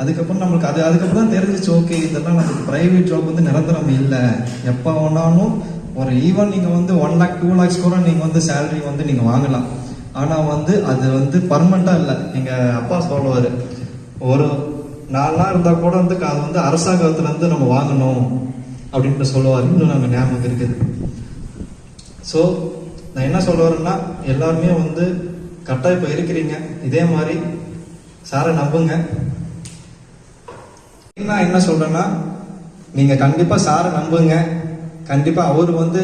அதுக்கப்புறம் நம்மளுக்கு அது அதுக்கப்புறம் தான் தெரிஞ்சிச்சு ஓகே இதெல்லாம் நமக்கு ப்ரைவேட் ஜாப் வந்து நிரந்தரம் இல்லை. எப்போ வேணாலும் ஒரு ஈவன் நீங்கள் வந்து ஒன் லேக் டூ லேக்ஸ் கூட நீங்கள் வந்து சேலரி வந்து நீங்கள் வாங்கலாம். ஆனால் வந்து அது வந்து பர்மனெண்ட்டாக இல்லை. எங்கள் அப்பா சொல்லுவார் ஒரு நாலு நாள் இருந்தால் கூட வந்து அது வந்து அரசாங்கத்துலேருந்து நம்ம வாங்கணும் அப்படின்ட்டு சொல்லுவார். இன்னும் நாங்கள் ஞாபகம் இருக்குது. ஸோ நான் என்ன சொல்ல வரேன்னா எல்லாருமே வந்து கரெக்டாக இப்போ இருக்கிறீங்க. இதே மாதிரி சாரை நம்புங்க. நான் என்ன சொல்றேன்னா நீங்க கண்டிப்பா சாரை நம்புங்க. கண்டிப்பா அவர் வந்து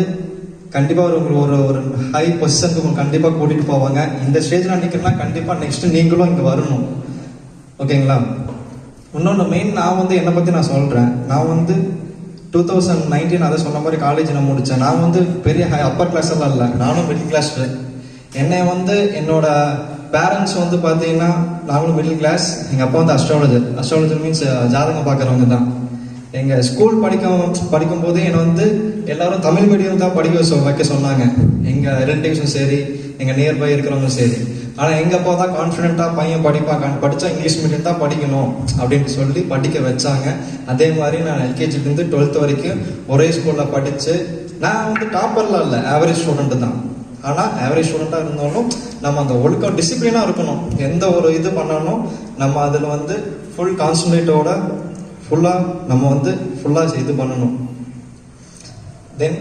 கண்டிப்பா ஒரு உங்களுக்கு ஒரு ஒரு ஹை பொசிஷனுக்கு உங்களுக்கு கண்டிப்பா கூட்டிட்டு போவாங்க. இந்த ஸ்டேஜ்ல நிக்கிறேன்னா கண்டிப்பா நெக்ஸ்ட் நீங்களும் இங்க வரணும். ஓகேங்களா? இன்னொன்று மெயின் நான் வந்து என்னை பத்தி நான் சொல்றேன். நான் வந்து டூ தௌசண்ட் நைன்டீன் அதை சொன்ன மாதிரி காலேஜ் நான் முடித்தேன் நான் வந்து பெரிய ஹை அப்பர் கிளாஸ் எல்லாம் இல்லை. நானும் மிடில் கிளாஸ் என்னை வந்து என்னோட பேரண்ட்ஸ் வந்து பார்த்தீங்கன்னா நாங்களும் மிடில் கிளாஸ் எங்கள் அப்பா வந்து அஸ்ட்ராலஜர் அஸ்ட்ராலஜர் மீன்ஸ் ஜாதகம் பார்க்குறவங்க தான். எங்கள் ஸ்கூல் படிக்க படிக்கும் போதே என்னை வந்து எல்லாரும் தமிழ் மீடியம் தான் படிக்க வைக்க சொன்னாங்க. எங்கள் ரிலேட்டிவ்ஸும் சரி எங்கள் நியர்பை இருக்கிறவங்களும் சரி. ஆனால் எங்கள் அப்பா தான் கான்ஃபிடென்ட்டாக பையன் படிப்பாங்க. படித்தா இங்கிலீஷ் மீடியம் தான் படிக்கணும் அப்படின்னு சொல்லி படிக்க வச்சாங்க. அதே மாதிரி நான் எல்கேஜிலேருந்து டுவெல்த் வரைக்கும் ஒரே ஸ்கூலில் படித்து நான் வந்து டாப்பர்லாம் இல்லை ஆவரேஜ் ஸ்டூடெண்ட்டு தான். ஆனால் ஆவரேஜ் ஸ்டூடெண்ட்டாக இருந்தாலும் நம்ம அந்த ஒழுக்கம் டிசிப்ளினாக இருக்கணும். எந்த ஒரு இது பண்ணாலும் நம்ம அதில் வந்து ஃபுல் கான்சன்ட்ரேட்டோட ஃபுல்லாக நம்ம வந்து ஃபுல்லாக இது பண்ணணும். தென்